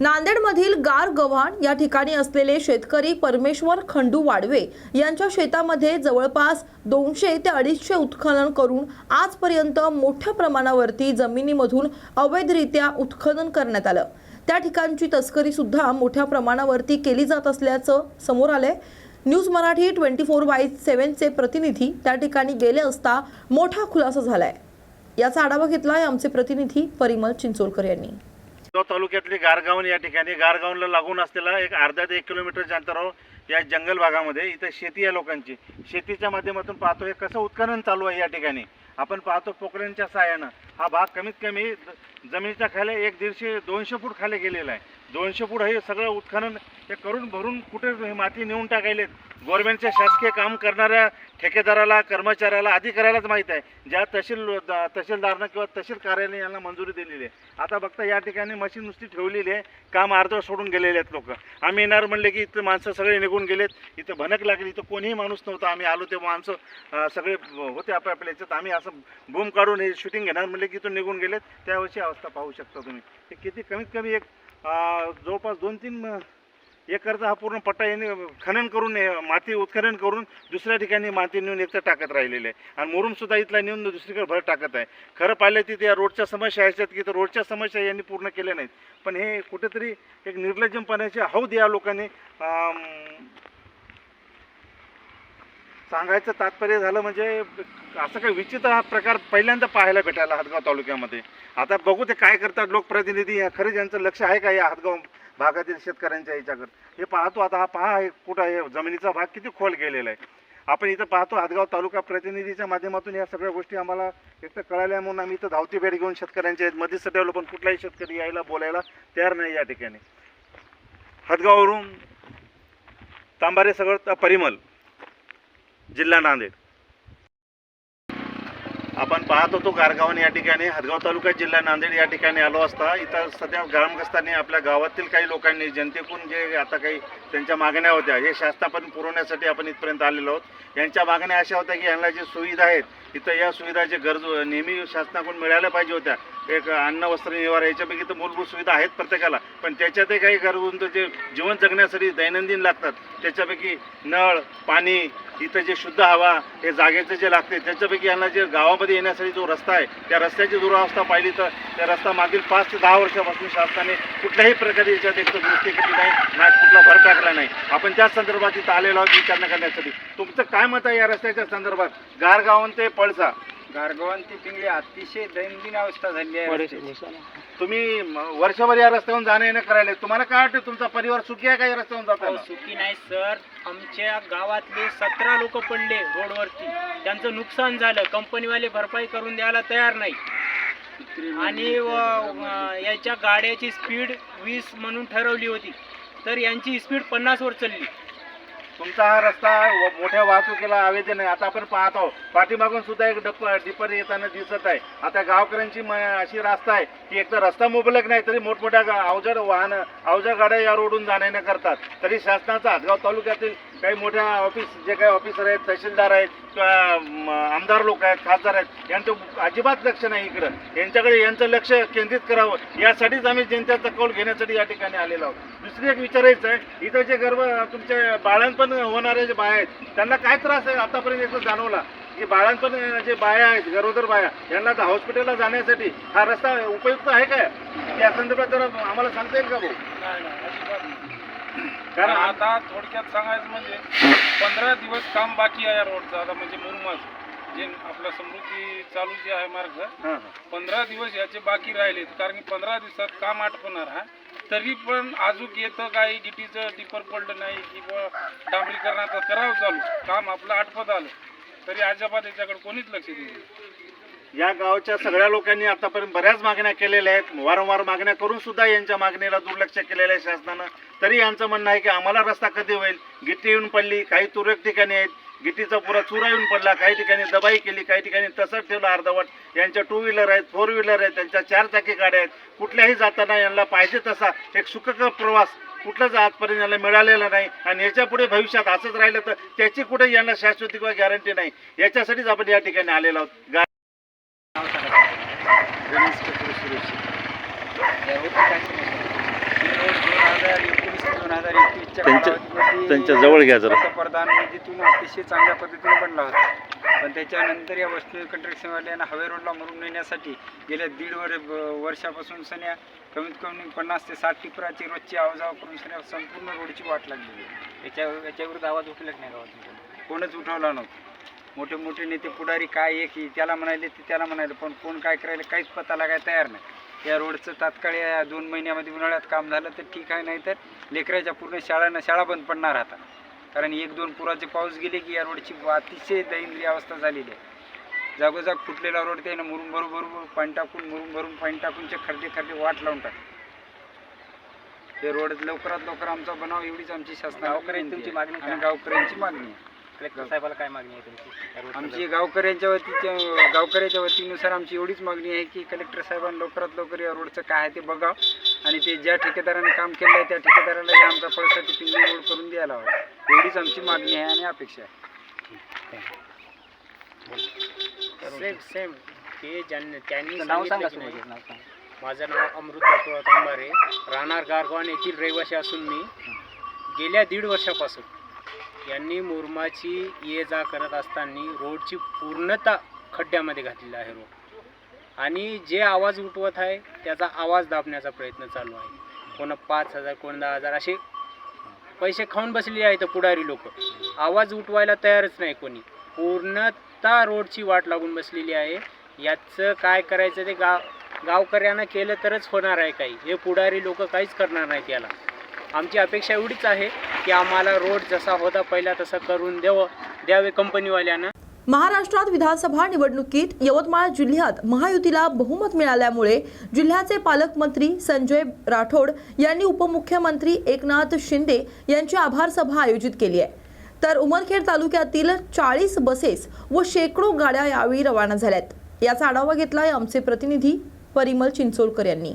नांदेडमधील गार गव्हाण या ठिकाणी असलेले शेतकरी परमेश्वर खंडू वाडवे यांच्या शेतामध्ये जवळपास दोनशे ते अडीचशे उत्खनन करून आजपर्यंत मोठ्या प्रमाणावरती जमिनीमधून अवैधरित्या उत्खनन करण्यात आलं. त्या ठिकाणची तस्करी सुद्धा मोठ्या प्रमाणावरती केली जात असल्याचं समोर आलंय. News Marathi twenty four by सेव्हनचे प्रतिनिधी त्या ठिकाणी गेले असता मोठा खुलासा झालाय. याचा आढावा घेतलाय आमचे प्रतिनिधी परिमल चिंचोलकर यांनी. तो तालुक्यातली गारगावन या ठिकाणी गारगावला लागून असलेला एक अर्धा ते एक किलोमीटरच्या अंतरावर या जंगल भागामध्ये इथं शेती आहे लोकांची. शेतीच्या माध्यमातून पाहतो हे कसं उत्खनन चालू आहे या ठिकाणी. आपण पाहतो पोखऱ्यांच्या सहाय्यानं. हा भाग कमीत कमी जमिनीच्या खाली एक दीडशे दोनशे फूट खाली गेलेलं आहे. दोनशे फूट हे सगळं उत्खनन हे करून भरून कुठे हे माती नेऊन टाकायलेत? गव्हर्नमेंटच्या शासकीय काम करणाऱ्या ठेकेदाराला कर्मचाऱ्याला अधिकाऱ्यालाच माहीत आहे. ज्या तहसील द- तहसीलदारनं किंवा तहसील कार्यालय यांना मंजुरी दिलेली आहे. आता बघता या ठिकाणी मशीन नुसती ठेवलेली आहे. काम अर्धवट सोडून गेलेले आहेत लोक. आम्ही येणार म्हणले की इथं माणसं सगळे निघून गेलेत. इथं भनक लागली. इथं कोणीही माणूस नव्हता. आम्ही आलो ते माणसं सगळे होते आपल्या आपल्या याच्यात. आम्ही असं बूम काढून हे शूटिंग घेणार म्हणले की इथून निघून गेलेत. त्यावर्षी अवस्था पाहू शकता तुम्ही. हे किती कमीत कमी एक जवळपास दोन तीन एकरचा हा पूर्ण पट्टा यांनी खनन करून माती उत्खनन करून दुसऱ्या ठिकाणी माती नेऊन एकतर टाकत राहिलेले आहे. आणि मुरुमसुद्धा इथला नेऊन दुसरीकडे भर टाकत आहे. खरं पाहिलं तिथे या रोडच्या समस्या आहेत की तर रोडच्या समस्या यांनी पूर्ण केल्या नाहीत. पण हे कुठेतरी एक निर्लज्जमपणाचे हौद या लोकांनी सांगायचं तात्पर्य झालं म्हणजे असं काही विचित्र हा प्रकार पहिल्यांदा पाहायला भेटायला हातगाव तालुक्यामध्ये. आता बघू ते काय करतात लोकप्रतिनिधी या खरंच यांचं लक्ष आहे का या हातगाव भागातील शेतकऱ्यांच्या याच्याकडे? हे पाहतो आता हा पहा हे कुठं आहे? जमिनीचा भाग किती खोल गेलेला आहे. आपण इथं पाहतो हातगाव तालुका प्रतिनिधीच्या माध्यमातून या सगळ्या गोष्टी आम्हाला एक तर कळाल्या म्हणून आम्ही इथं धावती भेट घेऊन शेतकऱ्यांच्या मध्ये सटवलं पण कुठलाही शेतकरी यायला बोलायला तयार नाही या ठिकाणी. हातगाववरून तांबारे सगळं परिमल. जिल्हा नांदेड आपण पाहत होतो गारगावन या ठिकाणी हदगाव तालुका जिल्हा नांदेड या ठिकाणी आलो असता. इथं सध्या ग्रामग्रस्तांनी आपल्या गावातील काही लोकांनी जनतेकडून जे आता काही त्यांच्या मागण्या होत्या हे शासनापर्यंत पुरवण्यासाठी आपण इथपर्यंत आलेलो आहोत. यांच्या मागण्या अशा होत्या की यांना जे सुविधा आहेत इथं या सुविधा जे गरजू नेहमी शासनाकडून मिळाल्या पाहिजे होत्या. एक अन्न वस्त्र निवार याच्यापैकी तर मूलभूत सुविधा आहेत प्रत्येकाला. पण त्याच्यातही काही गरजूंचं जे जीवन जगण्यासाठी दैनंदिन लागतात त्याच्यापैकी नळ पाणी इथं जे शुद्ध हवा हे जागेचं जे लागते त्याच्यापैकी यांना जे गावामध्ये येण्यासाठी जो रस्ता आहे त्या रस्त्याची दुरावस्था पाहिली तर त्या रस्ता मागील पाच ते दहा वर्षापासून शासनाने कुठल्याही प्रकारे याच्यात एक दुरुस्ती केली नाही ना कुठला भर टाकला नाही. आपण त्याच संदर्भात इथं आलेलो आहोत विचारणा करण्यासाठी. तुमचं काय मत आहे या रस्त्याच्या संदर्भात? गारगावन ते पळसा. गारगोवन ती पिंगळी अतिशय दैनंदिन अवस्था झाली आहे रस्त्याची. तुम्ही म, वर्षभर या रस्त्यावरून जाणं येणं करायला तुम्हाला काय वाटतं तुमचा परिवार सुखी आहे का या रस्त्यावरून अहो, जाताना? सुखी नाही सर. आमच्या गावातले सतरा लोक पडले रोडवरती. त्यांचं नुकसान झालं. कंपनीवाले भरपाई करून द्यायला तयार नाही. आणि व- व- याच्या गाड्याची स्पीड वीस म्हणून ठरवली होती. तर यांची स्पीड पन्नासवर चालली. तुमचा हा रस्ता मोठ्या वाहतुकीला आवेदन आहे. आता आपण पाहतो पाठीमागून सुद्धा एक डप डिपर येताना दिसत आहे. आता गावकऱ्यांची अशी रास्ता आहे की एक तर रस्ता मुबलक नाही तरी मोठमोठ्या अवजड वाहन अवजड गाड्या या रोडून जाण्याने करतात. तरी शासनाचा हातगाव तालुक्यातील काही मोठ्या ऑफिस जे काही ऑफिसर आहेत तहसीलदार आहेत किंवा आमदार लोक आहेत खासदार आहेत यांचं अजिबात लक्ष नाही इकडं. यांच्याकडे यांचं लक्ष केंद्रित करावं. यासाठीच आम्ही जनतेचा कौल घेण्यासाठी या ठिकाणी आलेलो आहोत. दुसरी एक विचारायचं आहे इथं जे गर्भ तुमचे बाळांपण होणारे जे बाया आहेत त्यांना काय त्रास आहे आतापर्यंत एकदा जाणवला? की बाळांपण जे बाया आहेत गरोदर बाया यांना तर हॉस्पिटलला जाण्यासाठी हा रस्ता उपयुक्त आहे काय? त्या संदर्भात जरा आम्हाला सांगता येईल का भाऊ? कारण आता थोडक्यात सांगायचं म्हणजे पंधरा दिवस काम बाकी आहे या रोडचं. आता म्हणजे मुरमास जे आपला समृद्धी चालू जे आहे मार्ग हां, हां. पंधरा दिवस याचे बाकी राहिलेत कारण की पंधरा दिवसात काम आटपणार आहे तरी पण अजून येतं काही गिटीचं टिपर पडलं नाही किंवा डांबरीकरणाचं करावं चालू. काम आपलं आटपत आलं. तरी अजिबात याच्याकडे कोणीच लक्ष नाही. या गावच्या सगळ्या लोकांनी आतापर्यंत बऱ्याच मागण्या केलेल्या आहेत. वारंवार मागण्या करून सुद्धा यांच्या मागणीला दुर्लक्ष केलेलं आहे शासनानं. तरी यांचं म्हणणं आहे की आम्हाला रस्ता कधी होईल? गिट्टी येऊन पडली काही तुरळक ठिकाणी आहेत. गिट्टीचा पुरा चुरा येऊन पडला काही ठिकाणी दबाई केली काही ठिकाणी तसंच ठेवलं अर्धवट. यांच्या टू व्हीलर आहेत फोर व्हीलर आहेत त्यांच्या चार चाकी गाड्या आहेत. कुठल्याही जाताना यांना पाहिजे तसा एक सुखकर प्रवास कुठलाच आजपर्यंत यांना मिळालेला नाही. आणि याच्यापुढे भविष्यात असंच राहिलं तर त्याची कुठे यांना शाश्वती किंवा गॅरंटी नाही. याच्यासाठीच आपण या ठिकाणी आलेलो आहोत गा- गणेश कपूर सुरेश या होतं काय समस्या? हजार एकवीसच्या त्यांच्या- त्यांच्या जवळ घ्या जरा. पंतप्रधान निधीतून अतिशय चांगल्या पद्धतीने बनला होता. पण त्याच्यानंतर या वस्तू कंट्रक्शनवाल्यांना हवे रोडला मरून नेण्यासाठी गेल्या दीड वर वर्षापासून सन्या कमीत कमी पन्नास ते साठ टिपराची रोजची आवाजाव करून सन्या संपूर्ण रोडची वाट लागलेली आहे याच्या याच्याविरुद्ध आवाज उठलेच नाही गावात कोणच उठवला नव्हता. मोठे मोठे नेते पुढारी काय एक त्याला म्हणाले ते त्याला म्हणाले पण कोण काय करायला काहीच पता लागायला तयार नाही. या रोडचं तात्काळ या दोन महिन्यामध्ये उन्हाळ्यात काम झालं तर ठीक आहे नाही तर लेकराच्या पूर्ण शाळांना शाळा बंद पडणार आता. कारण एक दोन पुराचे पाऊस गेले की या रोडची अतिशय दयनीय अवस्था झालेली आहे. जागोजाग फुटलेला रोड त्यानं मुरुम भरू पाणी टाकून मुरुम भरून पाणी टाकूनचे खड्डे खड्डे वाट लावून टाक ते रोड लवकरात लवकर आमचा बनाव एवढीच आमची शासना गावकऱ्यांची मागणी? गावकऱ्यांची मागणी आहे. कलेक्टर साहेबाला काय मागणी आहे तुमची? आमची गावकऱ्यांच्या वतीच्या गावकऱ्याच्या वतीनुसार आमची एवढीच मागणी आहे की कलेक्टर साहेबांनी लवकरात लवकर या रोडचं काय आहे ते बघावं आणि ते ज्या ठेकेदाराने काम केलं आहे त्या ठेकेदाराला हे आमचा पळसाठी पिंजरी रोड करून द्यायला हवा. एवढीच आमची मागणी आहे आणि अपेक्षा आहे. सेम सेम ते ज्यांनी त्यांनी नाव सांगा माझं नाव अमृत बापूराव तांबारे. राहणार गारगवान येथील रहिवासी असून मी गेल्या दीड वर्षापासून यांनी मुरमाची ये जा करत असताना रोडची पूर्णता खड्ड्यामध्ये घातलेला आहे रोड. आणि जे आवाज उठवत आहे त्याचा आवाज दाबण्याचा प्रयत्न चालू आहे. कोण पाच हजार कोण दहा हजार असे पैसे खाऊन बसलेले आहेत पुढारी लोक. आवाज उठवायला तयारच नाही कोणी. पूर्णतः रोडची वाट लागून बसलेली आहे. याचं काय करायचं ते गाव गावकऱ्यांना केलं तरच होणार आहे काही. हे पुढारी लोक काहीच करणार नाहीत याला. आमची अपेक्षा एवढीच आहे की आम्हाला रोड जसा होता पहिला तसा करून द्यावं द्यावे कंपनीवाल्यांना. महाराष्ट्रात विधानसभा निवडणुकीत यवतमाळ जिल्ह्यात महायुतीला बहुमत मिळाल्यामुळे जिल्ह्याचे पालकमंत्री संजय राठोड यांनी उपमुख्यमंत्री एकनाथ शिंदे यांची आभार सभा आयोजित केली आहे. तर उमरखेड तालुक्यातील चाळीस बसेस व शेकडो गाड्या यावेळी रवाना झाल्यात. याचा आढावा घेतला आमचे प्रतिनिधी परिमल चिंचोलकर यांनी.